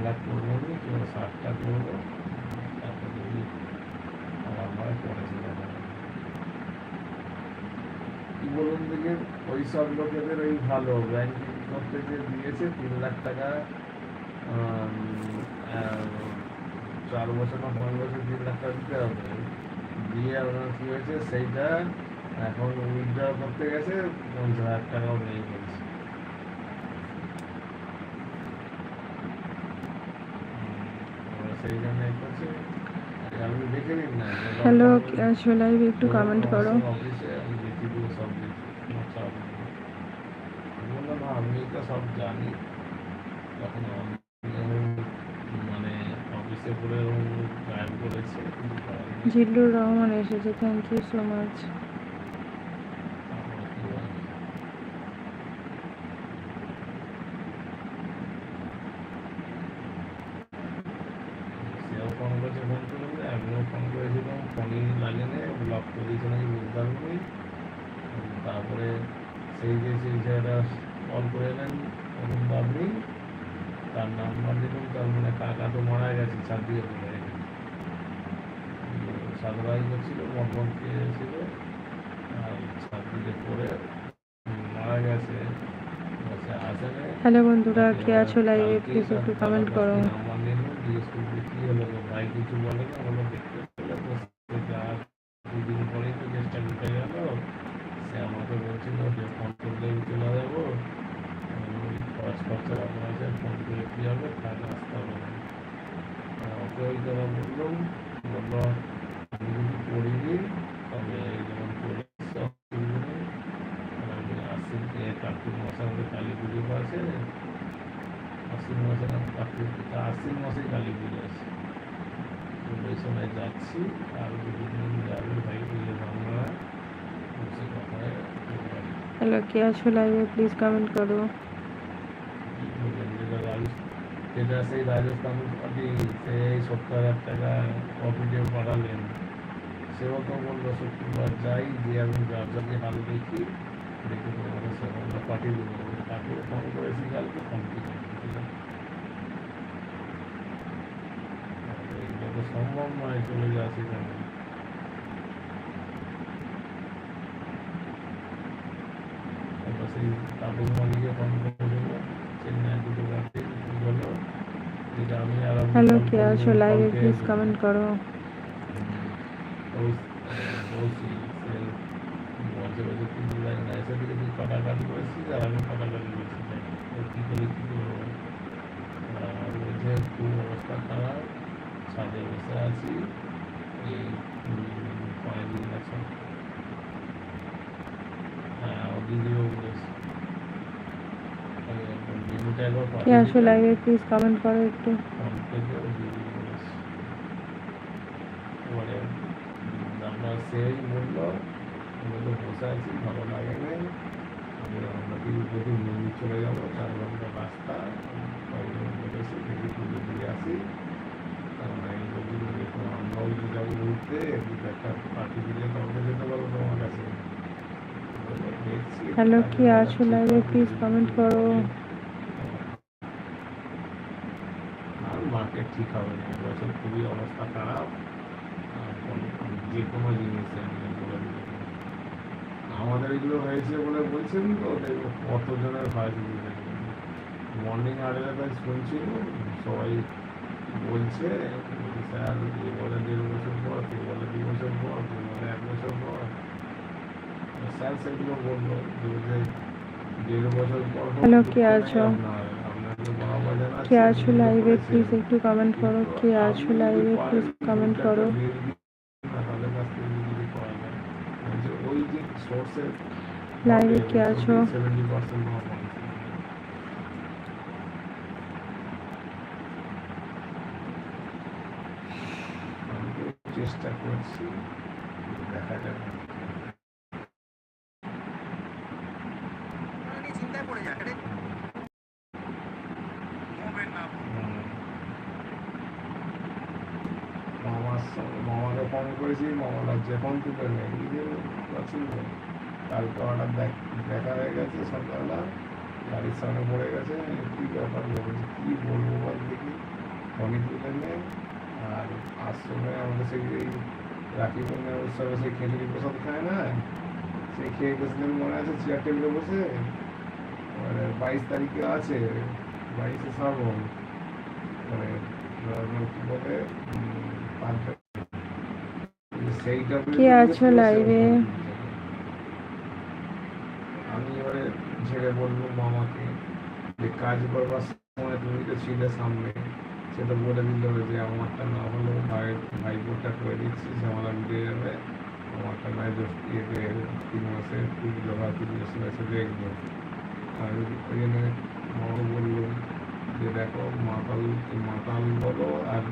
লাখ করব কিংবা ষাটটা করব তারপর যদি আমার মনে পড়েছিল কি বলুন দিকে ওই সব লোকেদের ওই ভালো ব্যাংকিং করতে যে দিয়েছে তিন লাখ টাকা চার বছর না পাঁচ বছর তিন লাখ টাকা দিতে হবে দিয়ে আপনার কি হয়েছে সেইটা এখন উইথড্র করতে গেছে পঞ্চাশ হাজার টাকাও নেই বলছে হুম, এবার সেই জন্য এ করছে আপনি দেখে নিন না যে হ্যালো lockdown লাইভ একটু কমেন্ট করো আমি দেখি দেবো সব দেখি আমার চাপ নেই। আমি বললাম "না, আমি তো সব জানি তখন মানে অফিসে গায়েব করেছে। জিল্লুর রহমান এসেছে থ্যাংক ইউ সো মাচ তারপরে কি বলে? সেও ফোন করেছে ফোন করে আমিও ফোন করেছিলাম ফোনই লাগে না ব্লক করে দিয়েছে নাকি বুঝতে পারিনি তারপরে সেই যে সেই জায়গাটা কল করে এলেন অরুণ বাবরি তার নাম্বার দিলাম তার মানে কাকা তো মারা গেছে ছাব্বিশে পড়ে সাদবাই করছিল মটবনকে ছিল আর ছাব্বিশে পড়ে মারা গেছে হ্যালো বন্ধুরা কে আছো লাইভে প্লিজ একটু কমেন্ট করো। জিজ্ঞেস করব কি হলো ভাই কিছু বলে না বলো দেখতে পেলে বসে আর দুদিন কেসটা ঢুকে গেল, সে আমাকে বলছিল যে ফোন করলে চলে যাব খরচ খরচা ব্যাপার আছে ফোন করে কি হবে? তার রাস্তা হবে ওকে ওই কথা বললাম বলল, আমি যদি করিনি তবে যখন করে সব কিনবো না। আর আমি আশ্বিন কার্তিক মাসে আমাদের কালী পুজো আছে আশ্বিন মাসে কার্তিক আশ্বিন কালী পুজো আছে যাচ্ছি, আর দুদিন যাবে ভাই বুঝে বাংলা বসে কথা হয় হ্যালো কে আছো লাইভে প্লিজ কমেন্ট করো বললেন যেটা রাজ- যেটা সেই রাজস্থান পার্টি সেই সত্তর হাজার টাকা প্রফিটে পাঠালেন সেও তো বলল শুক্রবার যাই যে আমি ব্যবসাকে হাল দেখি দেখে তোমাকে সেখানে পাঠিয়ে দেবো তাকে ফোন করেছি কালকে ফোন এগুলো তো সম্ভব নয় চলে যাওয়া সেখানে তারপর সেই তাপস মালিকে ফোন করেছিল চেন্নাই দুটো গাড়ি বলল যেটা আমি আর আপনি হ্যালো call কে করে আছো call লাইভে পেয়ে প্লিজ যাব। কমেন্ট করো ওই বলছি সে বলছে বলছে তুই জুলাই না এসে থেকে তুই কাটাকাটি করেছিস আর আমি কাটাকাটি করেছি ও কী করে কী করব আর বলছে খুব অবস্থা খারাপ ছাদে বসে আছি এই উম, কয়েক দিন আছে হ্যাঁ ও দিদিও বলেছে লিমিটে একবার কে দিলে লাইভে প্লিজ কমেন্ট করো একটু আমরা সেই বলল বলল বসে আছি ভালো লাগে না আমি আমরা কি যদি মন্দির চলে যাব চার ঘণ্টা রাস্তা বলেছে দেখি পুজো দিয়ে আসি কারণ আমি বলছি যে দেখো আমরাও যদি যাব ঘুরতে একটা পার্টি দিলে তবে যেতে পারব তোমার কাছে হ্যালো কে আছো লাইভে প্লিজ কমেন্ট করো আর মার্কেট ঠিক হবে না এবছর খুবই অবস্থা খারাপ যে কোনো জিনিসে আমি বলে আমাদের এগুলো হয়েছে বলে বলছেন তো কতজনের হয় মর্নিং আড়াইটায় শুনছিল সবাই বলছে স্যার এ বলে দেড় বছর পর কে বলে দু বছর পর কে বলে এক বছর পর। স্যার সেগুলো বলল যে দেড় বছর পর দুঃখ কে আছো? কে আছো লাইভে প্লিজ একটু কমেন্ট করো কে আছো লাইভে প্লিজ কমেন্ট করো লাইভে কে আছো? 70% আমার function। আমি তো চেষ্টা করছি, দেখা যাবে মামাকে ফোন করেছি মামা লজ্জা ফোন তুলে নেই, নিজে ছিল কালকে হঠাৎ দেখ হয়ে গেছে সকালবেলা, গাড়ির সামনে পড়ে গেছে, কি ব্যাপার? বলছি, কি বলব বল দেখি ফোনই তুলে নেই। আর আশ্রমে আমাদের সেই রাখি পূর্ণিমা উৎসবে সেই খেজুরি প্রসাদ খায় না, সেই খেয়ে গেছিলেন মনে আছে চেয়ার টেবিলে বসে মানে বাইশ তারিখে আছে, বাইশে শ্রাবণ মানে বলে পাঁচ কে আছো এ? আমি এবারে ঝেড়ে বলব মামাকে যে কাজ করবার সময় তুমি তো ছিলে সামনে, সে তো বলে দিল যে আমারটা না হলেও ভাই ভাইপোটা করে দিচ্ছি, ঝামেলা মিটে যাবে আমারটা নয় দোষ ইয়েতে তিন মাসে পুজো বা তিন মাসে দেখব আর ওই জন্য মামা বলল যে দেখো মাতাল মাতাল বলো আর